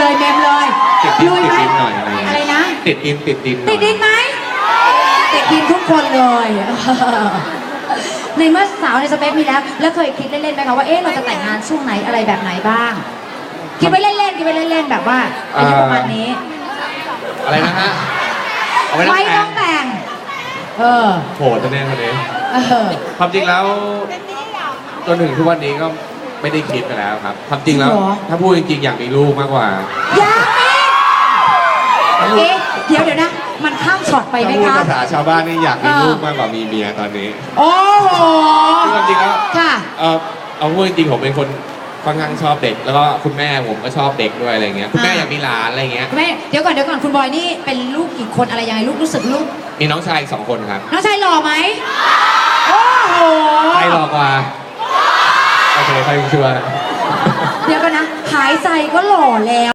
เลยเมมเลยติดดินยไหมอะไรนะ ติดดินติดดินติดยดินไหมติดดินทุกคนเลย ในเมื่อสาวในสเปคมีแล้ว แล้วเคยคิดเล่นๆไหมคะว่าเอ๊ะเราจะแต่งงานช่วงไหนอะไรแบบไหนบ้าง คิดไว้เล่นๆคิดไว้เล่นๆแบบว่าอายุประมาณนี้ อะไรนะฮะไว้ต้องแต่ง เออ โหดแน่คนนี้เออ ความจริงแล้วจนถึงทุกวันนี้ก็ ไม่ได้คิดไปแล้วครับความจริงแล้ว จริงเหรอ ถ้าพูดจริงๆอยากมีลูกมากกว่ายังอีกเอ๊ะเดี๋ยวเดี๋ยวนะ มันข้ามช็อตไปไหมถ้าพูดคะ ภาษาชาวบ้านนี่อยากมีเออลูกมากกว่ามีเมียตอนนี้โอ้โหซึ่งความจริงแล้ว ค่ะ เออเอาพูดจริงๆผมเป็นคนค่อนข้างชอบเด็ก แล้วก็คุณแม่ผมก็ชอบเด็กด้วยอะไรเงี้ยคุณแม่อ่า อยากมีหลานอะไรเงี้ยแม่เดี๋ยวก่อนเดี๋ยวก่อนคุณบอยนี่เป็นลูกกี่คนอะไรยังไงลูกรู้สึกลูก มีน้องชายอีกสองคนครับ น้องชายหล่อไหมโอ้โห ใครหลอกกว่า โอเคใครชัวร์ เดี๋ยวกันนะ หายใจก็หล่อแล้ว